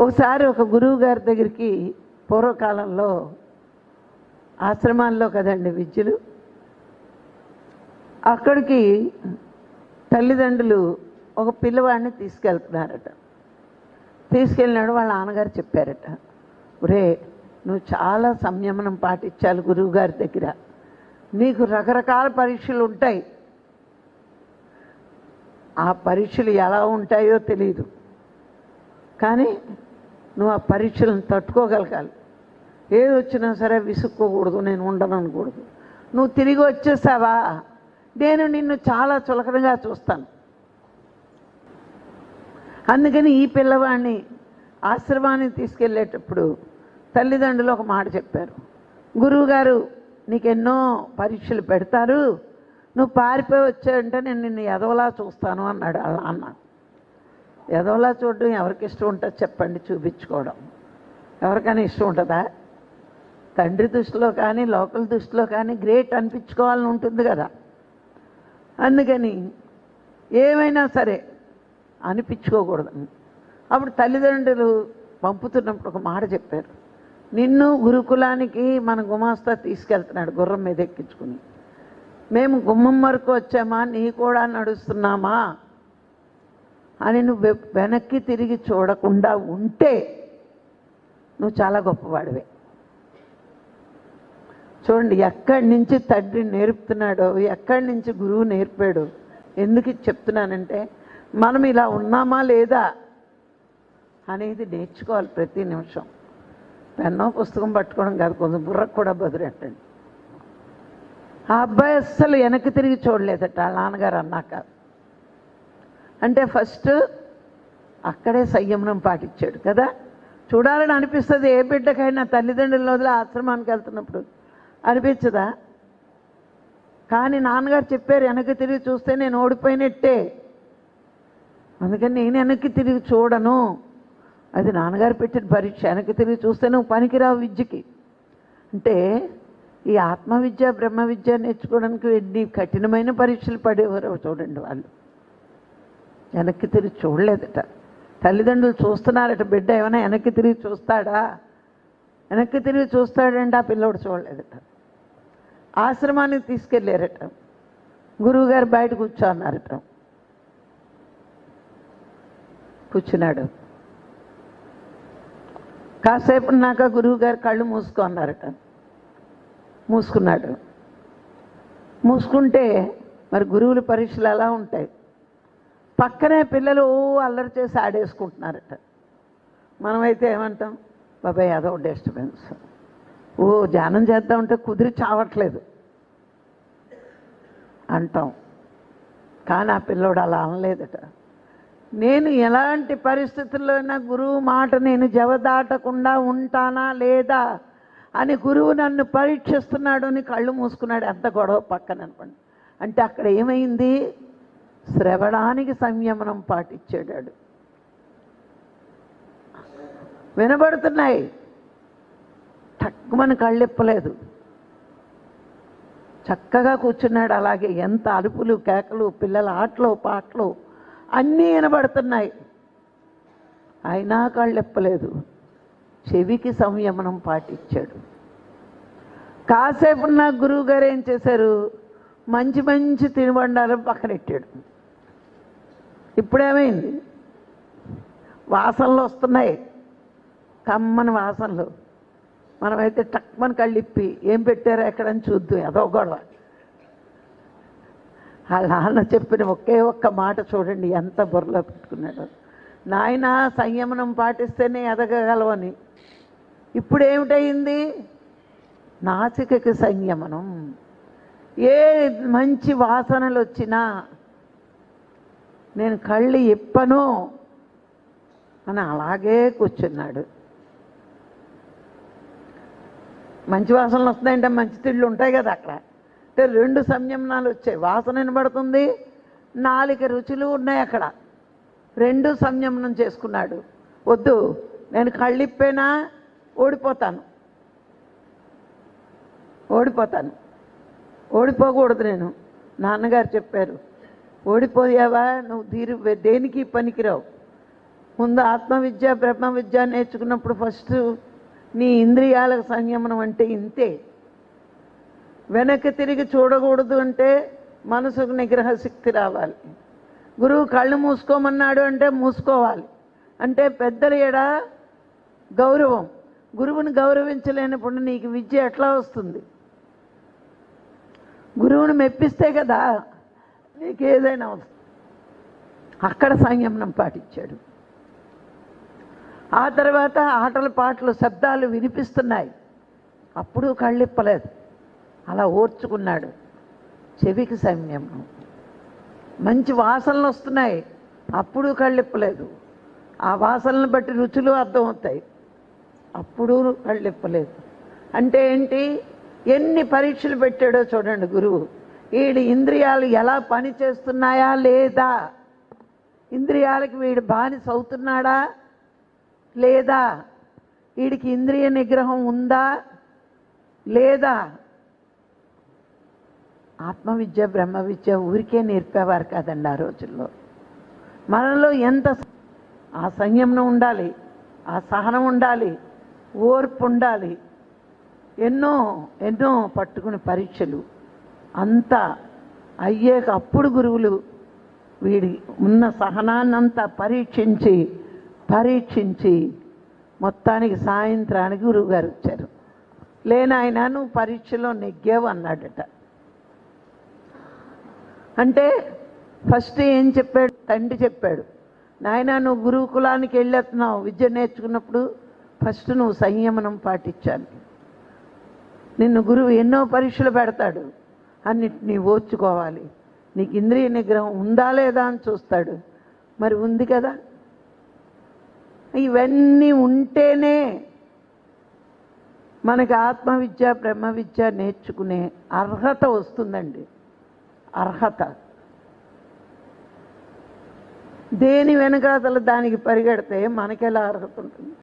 ఒకసారి ఒక గురువు గారి దగ్గరికి పూర్వకాలంలో ఆశ్రమాల్లో కదండి విద్యలు. అక్కడికి తల్లిదండ్రులు ఒక పిల్లవాడిని తీసుకెళ్తున్నారట. తీసుకెళ్ళినాడు వాళ్ళ నాన్నగారు చెప్పారట ఒరే నువ్వు చాలా సంయమనం పాటించాలి గురువు గారి దగ్గర. నీకు రకరకాల పరీక్షలు ఉంటాయి. ఆ పరీక్షలు ఎలా ఉంటాయో తెలియదు కానీ నువ్వు ఆ పరీక్షలను తట్టుకోగలగాలి. ఏది వచ్చినా సరే విసుక్కోకూడదు నేను ఉండనకూడదు నువ్వు తిరిగి వచ్చేసావా? నేను నిన్ను చాలా చులకనగా చూస్తాను. అందుకని ఈ పిల్లవాడిని ఆశ్రమానికి తీసుకెళ్ళేటప్పుడు తల్లిదండ్రులు ఒక మాట చెప్పారు. గురువుగారు నీకెన్నో పరీక్షలు పెడతారు. నువ్వు పారిపోయి వచ్చావంటే నేను నిన్ను ఎదవలా చూస్తాను అన్నాడు అలా అన్నాడు. ఎదవలా చూడడం ఎవరికి ఇష్టం ఉంటుంది చెప్పండి చూపించుకోవడం. ఎవరికైనా ఇష్టం ఉంటుందా? తండ్రి దృష్టిలో కానీ లోకల్ దృష్టిలో కానీ గ్రేట్ అనిపించుకోవాలని ఉంటుంది కదా. అందుకని ఏమైనా సరే అనిపించుకోకూడదు. అప్పుడు తల్లిదండ్రులు పంపుతున్నప్పుడు ఒక మాట చెప్పారు. నిన్ను గురుకులానికి మన గుమాస్తా తీసుకెళ్తున్నాడు గుర్రం మీద ఎక్కించుకుని. మేము గుమ్మం వరకు వచ్చామా? నీ కూడా నడుస్తున్నామా? అని నువ్వు వెనక్కి తిరిగి చూడకుండా ఉంటే నువ్వు చాలా గొప్పవాడివే. చూడండి ఎక్కడి నుంచి తండ్రి నేర్పుతున్నాడో ఎక్కడి నుంచి గురువు నేర్పాడు ఎందుకు చెప్తున్నానంటే మనం ఇలా ఉన్నామా లేదా అనేది నేర్చుకోవాలి ప్రతి నిమిషం. పెన్నో పుస్తకం పట్టుకోవడం కాదు కొంచెం బుర్రకు కూడా బదులెట్టండి ఆ అబ్బాయి అస్సలు వెనక్కి తిరిగి చూడలేదట వాళ్ళ నాన్నగారు అన్నాక. అంటే ఫస్ట్ అక్కడే సంయమనం పాటించాడు కదా? చూడాలని అనిపిస్తుంది ఏ బిడ్డకైనా తల్లిదండ్రుల వదిలి ఆశ్రమానికి వెళ్తున్నప్పుడు. అనిపించదా? కానీ నాన్నగారు చెప్పారు వెనక్కి తిరిగి చూస్తే నేను ఓడిపోయినట్టే. అందుకని నేను వెనక్కి తిరిగి చూడను. అది నాన్నగారు పెట్టిన పరీక్ష వెనక్కి తిరిగి చూస్తే నువ్వు పనికిరావు విద్యకి. అంటే ఈ ఆత్మ విద్య బ్రహ్మ విద్య నేర్చుకోవడానికి ఎన్ని కఠినమైన పరీక్షలు పడేవారు చూడండి వాళ్ళు. వెనక్కి తిరిగి చూడలేదట. తల్లిదండ్రులు చూస్తున్నారట బిడ్డ ఏమైనా వెనక్కి తిరిగి చూస్తాడా? వెనక్కి తిరిగి చూస్తాడంటే ఆ పిల్లోడు చూడలేదట. ఆశ్రమానికి తీసుకెళ్ళారట గురువుగారు బయట కూర్చోన్నారట. కూర్చున్నాడు. కాసేపు ఉన్నాక గురువుగారు కళ్ళు మూసుకున్నారట. మూసుకున్నాడు. మూసుకుంటే మరి గురువుల పరీక్షలు ఎలా ఉంటాయి? పక్కనే పిల్లలు ఓ అల్లరి చేసి ఆడేసుకుంటున్నారట. మనమైతే ఏమంటాం బాబాయ్ అదో డిస్టర్బెన్స్ ఓ ధ్యానం చేద్దామంటే కుదిరి చావట్లేదు. అంటాం. కానీ ఆ పిల్లోడు అలా అనలేదట. నేను ఎలాంటి పరిస్థితుల్లో అయినా గురువు మాట నేను జవదాటకుండా ఉంటానా లేదా అని గురువు నన్ను పరీక్షిస్తున్నాడు అని కళ్ళు మూసుకున్నాడు. ఎంత గొడవ పక్కన అనుకోండి. అంటే అక్కడ ఏమైంది? శ్రవణానికి సంయమనం పాటించాడు వినబడుతున్నాయి. తక్కువని కళ్ళెప్పలేదు. చక్కగా కూర్చున్నాడు. అలాగే ఎంత అరుపులు కేకలు పిల్లల ఆటలు పాటలు అన్నీ వినబడుతున్నాయి. అయినా కళ్ళెప్పలేదు. చెవికి సంయమనం పాటించాడు. కాసేపు నా గురువు గారు ఏం చేశారు? మంచి మంచి తినుబండాలను పక్కనెట్టాడు ఇప్పుడేమైంది వాసనలు వస్తున్నాయి. కమ్మని వాసనలు. మనమైతే టక్మని కళ్ళిప్పి ఏం పెట్టారో ఎక్కడని చూద్దాం అదో గొడవ. వాళ్ళ నాన్న చెప్పిన ఒకే ఒక్క మాట చూడండి ఎంత బుర్రలో పెట్టుకున్నాడు. నాయన సంయమనం పాటిస్తేనే ఎదగగలవని. ఇప్పుడు ఏమిటయింది నాసికకి సంయమనం. ఏ మంచి వాసనలు వచ్చినా నేను కళ్ళు ఇప్పను అని అలాగే కూర్చున్నాడు. మంచి వాసనలు వస్తున్నాయంటే మంచి తిళ్ళు ఉంటాయి కదా అక్కడ. అంటే రెండు సంయమనాలు వచ్చాయి. వాసన వినబడుతుంది నాలుగు రుచులు ఉన్నాయి అక్కడ. రెండు సంయమనం చేసుకున్నాడు. వద్దు నేను కళ్ళిప్పేనా ఓడిపోతాను. ఓడిపోతాను. ఓడిపోకూడదు నేను. నాన్నగారు చెప్పారు ఓడిపోయావా? నువ్వు తీరు దేనికి పనికిరావు? ముందు ఆత్మవిద్య బ్రహ్మ విద్య నేర్చుకున్నప్పుడు ఫస్ట్ నీ ఇంద్రియాలకు సంయమనం అంటే ఇంతే. వెనక్కి తిరిగి చూడకూడదు అంటే మనసుకు నిగ్రహ శక్తి రావాలి. గురువు కళ్ళు మూసుకోమన్నాడు అంటే మూసుకోవాలి. అంటే పెద్దల ఎడ గౌరవం. గురువుని గౌరవించలేనప్పుడు నీకు విద్య ఎట్లా వస్తుంది? గురువుని మెప్పిస్తే కదా నీకు ఏదైనా అక్కడ సంయమనం పాటించాడు. ఆ తర్వాత ఆటలు పాటలు శబ్దాలు వినిపిస్తున్నాయి. అప్పుడు కళ్ళిప్పలేదు. అలా ఓర్చుకున్నాడు. చెవికి సంయమనం. మంచి వాసనలు వస్తున్నాయి. అప్పుడు కళ్ళిప్పలేదు. ఆ వాసనలను బట్టి రుచులు అర్థమవుతాయి. అప్పుడు కళ్ళిప్పలేదు. అంటే ఏంటి? ఎన్ని పరీక్షలు పెట్టాడో చూడండి గురువు. వీడి ఇంద్రియాలు ఎలా పని చేస్తున్నాయా లేదా? ఇంద్రియాలకి వీడు బానిస అవుతున్నాడా లేదా? వీడికి ఇంద్రియ నిగ్రహం ఉందా లేదా? ఆత్మవిద్య బ్రహ్మ విద్య ఊరికే నేర్పేవారు కాదండి ఆ రోజుల్లో. మనలో ఎంత ఆ సంయమనం ఉండాలి ఆ సహనం ఉండాలి ఓర్పు ఉండాలి. ఎన్నో ఎన్నో పట్టుకుని పరీక్షలు అంతా అయ్యాక అప్పుడు గురువులు వీడి ఉన్న సహనాన్నంతా పరీక్షించి పరీక్షించి మొత్తానికి సాయంత్రానికి గురువుగారు వచ్చారు. లేనాయన నువ్వు పరీక్షలో నెగ్గావు అన్నాడట. అంటే ఫస్ట్ ఏం చెప్పాడు? తండ్రి చెప్పాడు. నాయన నువ్వు గురుకులానికి వెళ్ళేస్తున్నావు విద్య నేర్చుకున్నప్పుడు ఫస్ట్ నువ్వు సంయమనం పాటించాలి. నిన్ను గురువు ఎన్నో పరీక్షలు పెడతాడు. అన్నిటినీ ఓర్చుకోవాలి. నీకు ఇంద్రియ నిగ్రహం ఉందా లేదా అని చూస్తాడు. మరి ఉంది కదా? ఇవన్నీ ఉంటేనే మనకి ఆత్మవిద్య బ్రహ్మ విద్య నేర్చుకునే అర్హత వస్తుందండి. అర్హత. దేని వెనకాతల దానికి పరిగెడితే మనకెలా అర్హత ఉంటుంది?